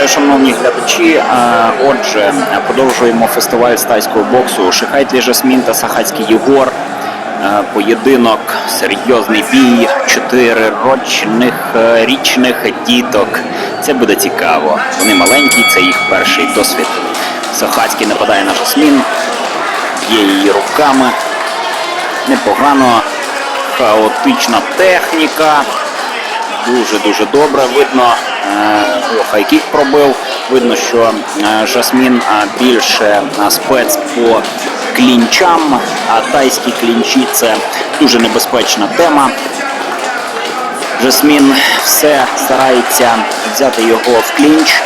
Вітаю, шановні глядачі. Отже, продовжуємо фестиваль стайського боксу. Шихайтлі Жасмін та Сахацький Єгор. Поєдинок, серйозний бій, чотири рочних е, річних діток. Це буде цікаво. Вони маленькі, це їх перший досвід. Сахацький нападає на Жасмін, б'є її руками. Непогано, хаотична техніка. Дуже-дуже добре. Видно, хайкік пробив. Видно, що е, Жасмін е, більше е, спец по клінчам, а тайські клінчі це дуже небезпечна тема. Жасмін все старається взяти його в клінч.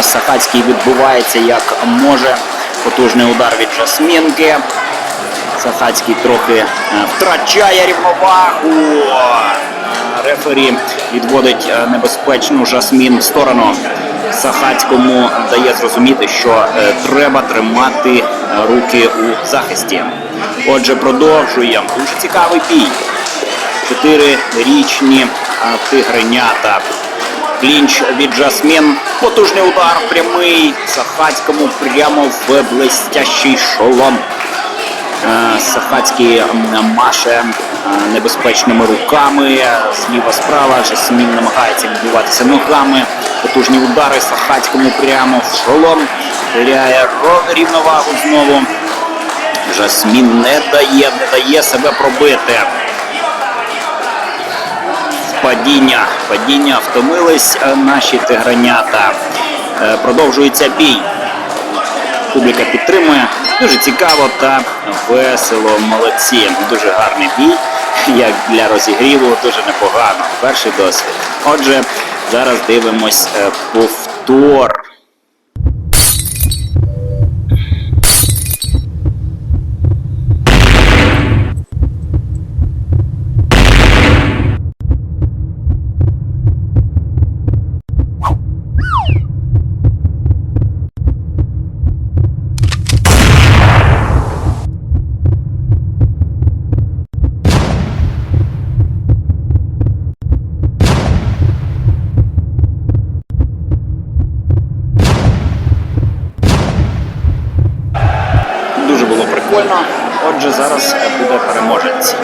Сахацький відбувається як може. Потужний удар від Жасмінки. Сахацький трохи втрачає рівновагу. Рефері відводить е, небезпечну жасмін в сторону. Сахацькому дає зрозуміти, що е, треба тримати е, руки у захисті. Отже, продовжуємо. Дуже цікавий бій. Чотирирічні тигренята. Клінч від Жасмін. Потужний удар прямий. Сахацькому прямо в блестящий шолом. Е, Сахацький маше е, небезпечними руками. Зліва справа Жасмін намагається відбиватися ногами. Потужні удари Сахацькому прямо в шолом. Теряє рівновагу знову. Жасмін не дає, не дає себе пробити. Падіння, падіння втомились е, наші тигранята. Е, Продовжується бій. Публіка підтримує. Дуже цікаво та весело. Молодці. Дуже гарний бій. Як для розігріву, дуже непогано. Перший досвід. Отже, зараз дивимось е, повтор. Дуже було прикольно. Отже, зараз е, буде переможець.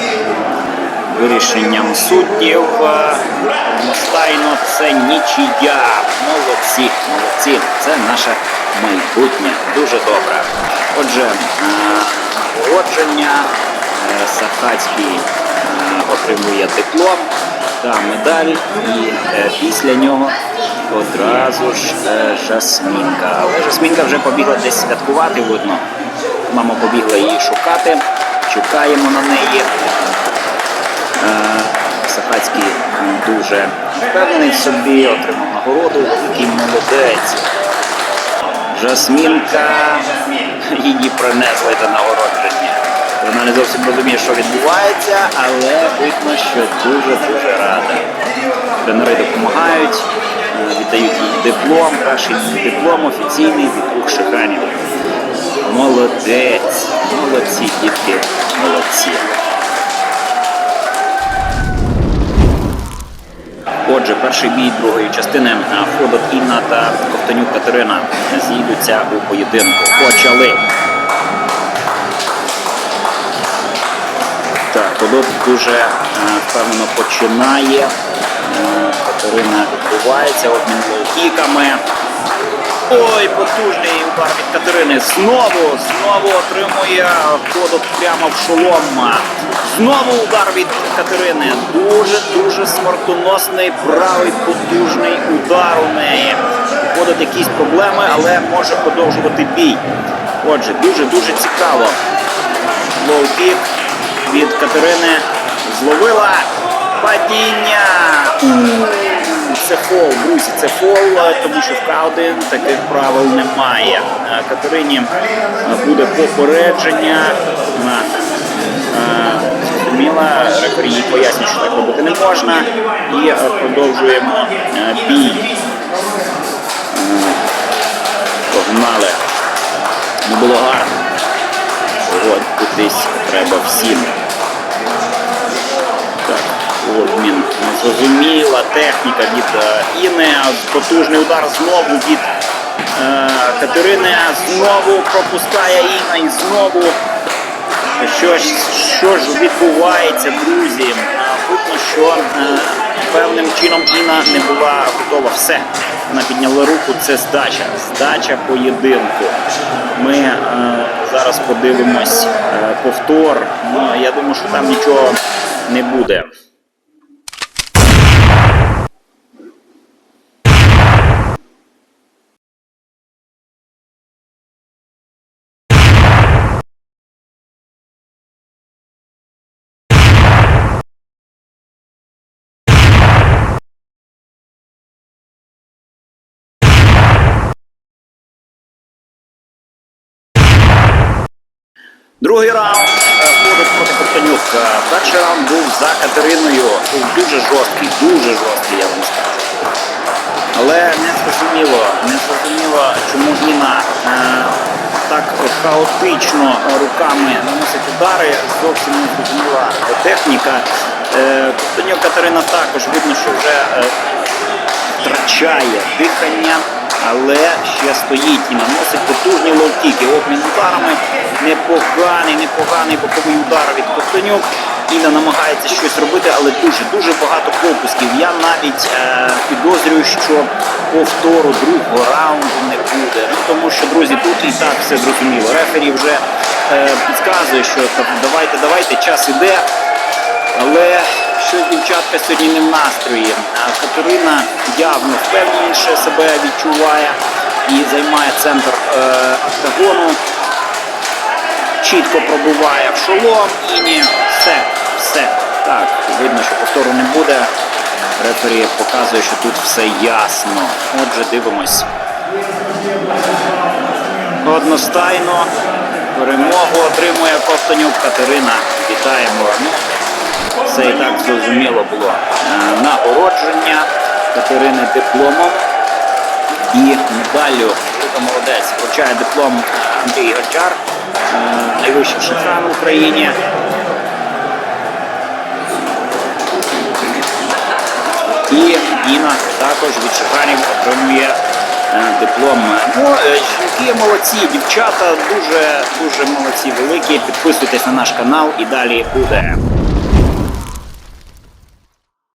Вирішенням суддів е, одностайно це нічия. Молодці, молодці. Це наше майбутнє. Дуже добре. Отже, е, нагородження е, Сахацький е, отримує диплом та медаль, і е, після нього одразу ж е, Жасмінка. Але Жасмінка вже побігла десь святкувати, видно. Мама побігла її шукати. Чекаємо на неї. Сахацький дуже впевнений в собі, отримав нагороду, великий молодець. Жасмінка її принесли до нагородження. Вона не зовсім розуміє, що відбувається, але видно, що дуже-дуже рада. Тренери допомагають, віддають їй диплом, перший диплом офіційний двох шиханів. Молодець, молодці дітки, молодці. Отже, перший бій другої частини ходок Ходот Інна та Ковтанюк Катерина зійдуться у поєдинку. Почали. Так, Ходот дуже е, впевнено починає. Е, Катерина відбувається обмін лоукіками. Ой, потужний удар від Катерини. Знову, знову отримує ходот прямо в шолом. Знову удар від Катерини. Дуже-дуже смертоносний, правий потужний удар у неї. Виходить якісь проблеми, але може продовжувати бій. Отже, дуже-дуже цікаво. Лоу-кік від Катерини зловила падіння. Це фол, друзі, це фол, е, тому що в К1 таких правил немає. Е, Катерині е, буде попередження. Зрозуміла, їй пояснює, що так робити не можна. І продовжуємо бій. Погнали. Не було гарно. Погодитись треба всім. Так, обмін Зрозуміла техніка від е, Іни. Потужний удар знову від е, Катерини. Знову пропускає Інна і знову. Що ж, що ж відбувається, друзі? Видно, що е, певним чином Інна не була готова. Все. Вона підняла руку. Це здача. Здача поєдинку. Ми е, зараз подивимось е, повтор. Ну, я думаю, що там нічого не буде. Другий раунд е, Флорис проти Коптанюк. Е, Перший раунд був за Катериною. Був дуже жорсткий, дуже жорсткий, я вам скажу. Але не зрозуміло, не зрозуміло, чому Іна е, так хаотично руками наносить удари. Зовсім не зрозуміла техніка. Е, Коптанюк Катерина також видно, що вже е, втрачає дихання, але ще стоїть і наносить потужні лоу-кіки. Обмін ударами. Непоганий, непоганий боковий удар від Ковтонюк. Інна намагається щось робити, але дуже-дуже багато пропусків. Я навіть е, підозрюю, що повтору другого раунду не буде. Ну тому що, друзі, тут і так все зрозуміло. Рефері вже е, підказує, що давайте, давайте, час іде. Але щось дівчатка сьогодні не в настрої. Катерина явно впевненіше себе відчуває і займає центр е, октагону. Чітко пробуває в шолом і ні. Все, все. Так, видно, що повтору не буде. Рефері показує, що тут все ясно. Отже, дивимось. Одностайно перемогу отримує Ковтонюк Катерина. Вітаємо. Це і так зрозуміло було. Е, Нагородження Катерини дипломом і медаллю. Молодець. Вручає диплом Андрій Гончар, е, найвищий шахран в Україні. І Іна також від шахранів отримує е, диплом. Ну, е, жінки молодці, дівчата дуже дуже молодці, великі. Підписуйтесь на наш канал і далі буде.